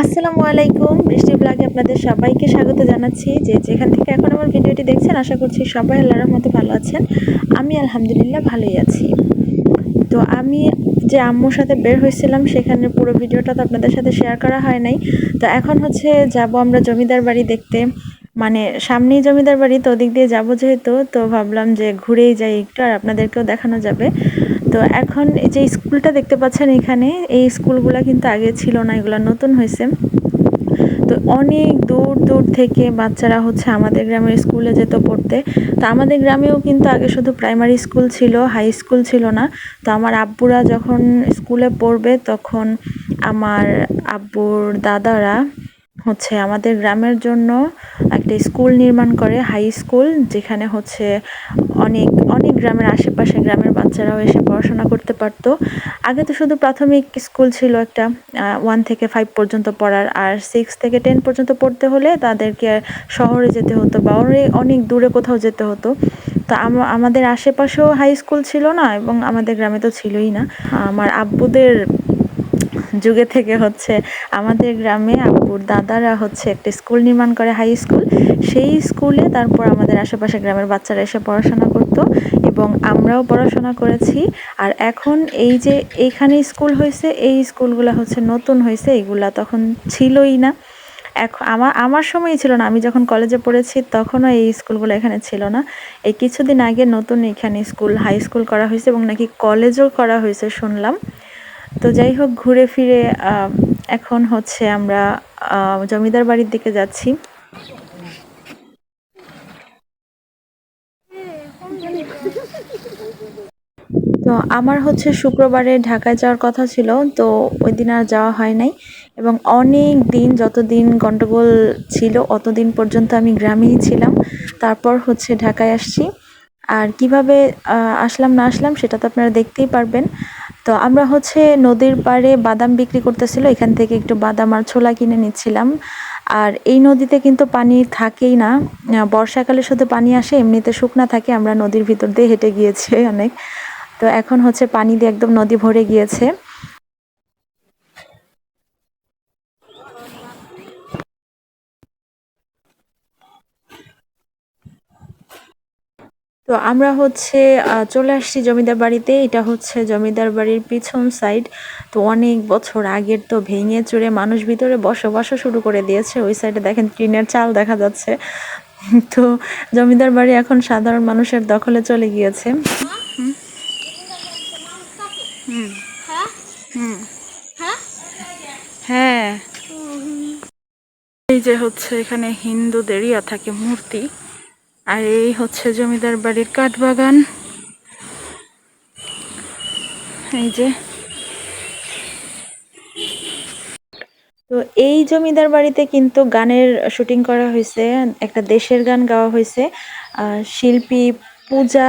আসসালামু আলাইকুম, বৃষ্টি ব্লগে আপনাদের সবাইকে স্বাগত জানাচ্ছি। যে যেখান থেকে এখন আমার ভিডিওটি দেখছেন, আশা করছি সবাই আল্লাহর মতো ভালো আছেন। আমি আলহামদুলিল্লাহ ভালোই আছি। তো আমি যে আম্মুর সাথে বের হয়েছিলাম, সেখানে পুরো ভিডিওটা তো আপনাদের সাথে শেয়ার করা হয় নাই। তো এখন হচ্ছে যাব আমরা জমিদার বাড়ি দেখতে। মানে সামনেই জমিদার বাড়ি, তো ওদিক দিয়ে যাব যেহেতু, তো ভাবলাম যে ঘুরেই যাই একটু আর আপনাদেরকেও দেখানো যাবে। তো এখন এই যে স্কুলটা দেখতে পাচ্ছেন এখানে, এই স্কুলগুলো কিন্তু আগে ছিল না, এগুলো নতুন হয়েছে। তো অনেক দূর দূর থেকে বাচ্চারা হচ্ছে আমাদের গ্রামের স্কুলে যেত পড়তে। তো আমাদের গ্রামেও কিন্তু আগে শুধু প্রাইমারি স্কুল ছিল, হাই স্কুল ছিল না। তো আমার আব্বুরা যখন স্কুলে পড়বে, তখন আমার আব্বুর দাদারা হচ্ছে আমাদের গ্রামের জন্য একটা স্কুল নির্মাণ করে, হাই স্কুল, যেখানে হচ্ছে অনেক অনেক গ্রামের আশেপাশে গ্রামের বাচ্চারাও এসে পড়াশোনা করতে পারতো। আগে তো শুধু প্রাথমিক স্কুল ছিল একটা ওয়ান থেকে ফাইভ পর্যন্ত পড়ার, আর সিক্স থেকে টেন পর্যন্ত পড়তে হলে তাদেরকে শহরে যেতে হতো বা অনেক দূরে কোথাও যেতে হতো। তো আমাদের আশেপাশেও হাই স্কুল ছিল না এবং আমাদের গ্রামে তো ছিলই না। আমার আব্বুদের যুগে থেকে হচ্ছে আমাদের গ্রামে আব্বুর দাদারা হচ্ছে একটা স্কুল নির্মাণ করে, হাই স্কুল। সেই স্কুলে তারপর আমাদের আশেপাশে গ্রামের বাচ্চারা এসে পড়াশোনা করতো এবং আমরাও পড়াশোনা করেছি। আর এখন এই যে এইখানে স্কুল হয়েছে, এই স্কুলগুলো হচ্ছে নতুন হয়েছে, এইগুলা তখন ছিলই না। এখন আমার আমার সময়ই ছিল না। আমি যখন কলেজে পড়েছি তখনও এই স্কুলগুলো এখানে ছিল না। এই কিছুদিন আগে নতুন এখানে স্কুল, হাই স্কুল করা হয়েছে এবং নাকি কলেজও করা হয়েছে শুনলাম। তো যাই হোক, ঘুরে ফিরে এখন হচ্ছে আমরা জমিদার বাড়ির দিকে যাচ্ছি। তো আমার হচ্ছে শুক্রবারে ঢাকায় যাওয়ার কথা ছিল, তো ওই দিন আর যাওয়া হয় নাই। এবং অনেক দিন যতদিন গন্ডগোল ছিল, অতদিন পর্যন্ত আমি গ্রামেই ছিলাম। তারপর হচ্ছে ঢাকায় আসছি। আর কীভাবে আসলাম না আসলাম, সেটা তো আপনারা দেখতেই পারবেন। তো আমরা হচ্ছে নদীর পাড়ে বাদাম বিক্রি করতেছিল, এখান থেকে একটু বাদাম আর ছোলা কিনে নিচ্ছিলাম। আর এই নদীতে কিন্তু পানি থাকেই না বর্ষাকালে শুধু পানি আসে, এমনিতে শুকনা থাকে, আমরা নদীর ভিতর দিয়ে হেঁটে গিয়েছি অনেক। তো এখন হচ্ছে পানি দিয়ে একদম নদী ভরে গিয়েছে। তো আমরা হচ্ছে চলে আসছি জমিদার বাড়িতে। এটা হচ্ছে জমিদার বাড়ির পিছন সাইড তো অনেক বছর আগের তো ভেঙে চুরে মানুষ ভিতরে বসবাসও শুরু করে দিয়েছে। ওই সাইডে দেখেন টিনের চাল দেখা যাচ্ছে। তো জমিদার বাড়ি এখন সাধারণ মানুষের দখলে চলে গিয়েছে। হ্যাঁ। এই যে হচ্ছে এখানে হিন্দুদেরই থাকে মূর্তি। আর এই হচ্ছে জমিদার বাড়ির কাঠবাগান। এই যে। তো এই জমিদার বাড়িতে কিন্তু গানের শুটিং করা হয়েছে, একটা দেশের গান গাওয়া হয়েছে। শিল্পী পূজা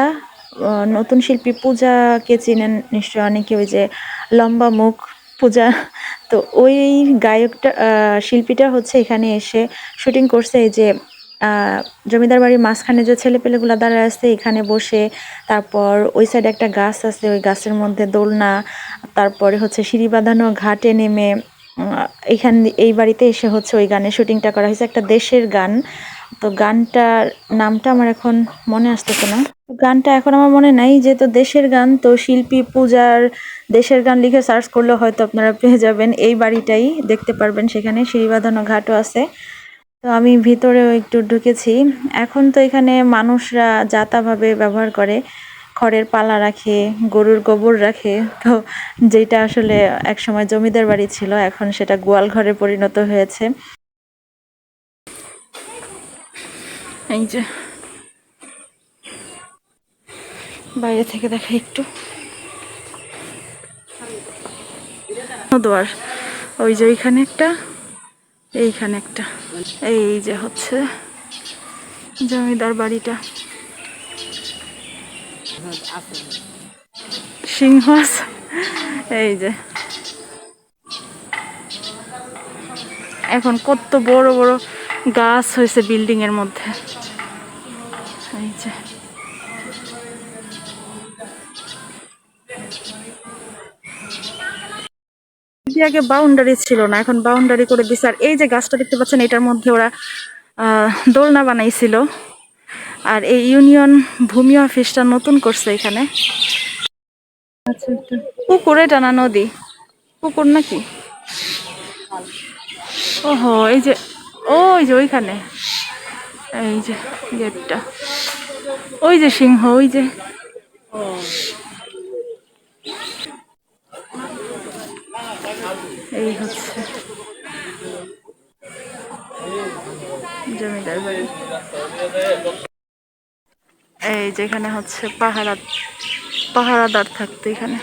নতুন শিল্পী পূজাকে চিনেন নিশ্চয় অনেকে, ওই যে লম্বা মুখ পূজা। তো ওই গায়কটা শিল্পীটা হচ্ছে এখানে এসে শুটিং করছে, এই যে জমিদার বাড়ির মাঝখানে যে ছেলে ছেলেপেলেগুলো দাঁড়ায় আছে, এখানে বসে, তারপর ওই সাইডে একটা গাছ আছে, ওই গাছের মধ্যে দোলনা, তারপরে হচ্ছে সিঁড়ি বাঁধানো, ঘাটে নেমে এইখান এই বাড়িতে এসে হচ্ছে ওই গানের শুটিংটা করা হয়েছে, একটা দেশের গান। তো গানটার নামটা আমার এখন মনে আসতেছে না। গানটা এখন আমার মনে নাই, যেহেতু দেশের গান, তো শিল্পী, পূজার দেশের গান লিখে সার্চ করলে হয়তো আপনারা পেয়ে যাবেন। এই বাড়িটাই দেখতে পারবেন সেখানে, সিঁড়ি বাঁধানো ঘাটও আছে। তো আমি ভিতরেও একটু ঢুকেছি। এখন তো এখানে মানুষরা যাতাভাবে ব্যবহার করে। খড়ের পালা রাখে, গরুর গোবর রাখে। তো যেটা আসলে একসময় জমিদার বাড়ি ছিল, এখন সেটা গোয়াল ঘরে পরিণত হয়েছে। এই যে। বাইরে থেকে দেখা একটু। দোয়ার। ওই যে ওইখানে একটা। এইখানে একটা। এই যে হচ্ছে জমিদার বাড়িটা। সিংহ এই যে। এখন কত বড় বড় গাছ হয়েছে বিল্ডিং এর মধ্যে। এই যে। দিয়ে আগে বাউন্ডারি ছিল না, এখন বাউন্ডারি করে দিছে। আর এই যে গাছটা দেখতে পাচ্ছেন, এটার মধ্যে ওরা দোলনা বানাইছিল। আর এই ইউনিয়ন ভূমি অফিসটা নতুন করছে এখানে। আচ্ছা পুকুরে টানা নদী। পুকুর নাকি? ওহো, এই যে ওই যে ওইখানে। এই যে গেটটা। ওই যে সিংহ, ওই যে। এই হচ্ছে। জমিদার বাড়ি। এই যেখানে হচ্ছে পাহারা পাহারাদার থাকতো এখানে।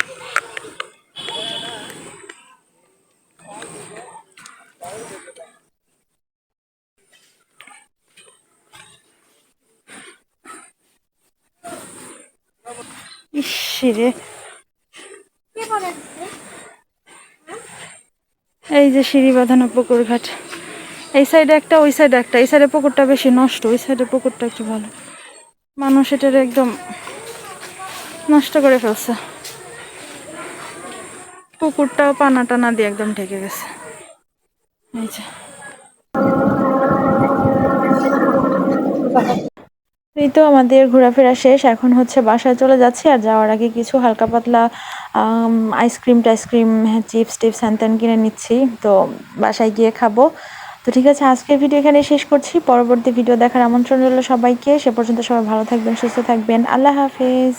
ইসরে এই যে সিঁড়ি বাঁধানো পুকুর ঘাট এই সাইডে একটা, ওই সাইডে একটা। এই সাইডে পুকুরটা বেশি নষ্ট, ওই সাইডে পুকুরটা একটু ভালো। মানুষ এটার একদম নষ্ট করে ফেলছে। পুকুরটাও পানা টানা দিয়ে একদম ঢেকে গেছে। এই যে। এই তো আমাদের ঘোরাফেরা শেষ, এখন হচ্ছে বাসায় চলে যাচ্ছি আর যাওয়ার আগে কিছু হালকা পাতলা আইসক্রিম টাইসক্রিম চিপস টিপস হ্যান ত্যান কিনে নিচ্ছি। তো বাসায় গিয়ে খাব। তো ঠিক আছে, আজকের ভিডিও এখানে শেষ করছি। পরবর্তী ভিডিও দেখার আমন্ত্রণ রইল সবাইকে। সে পর্যন্ত সবাই ভালো থাকবেন, সুস্থ থাকবেন। আল্লাহ হাফেজ।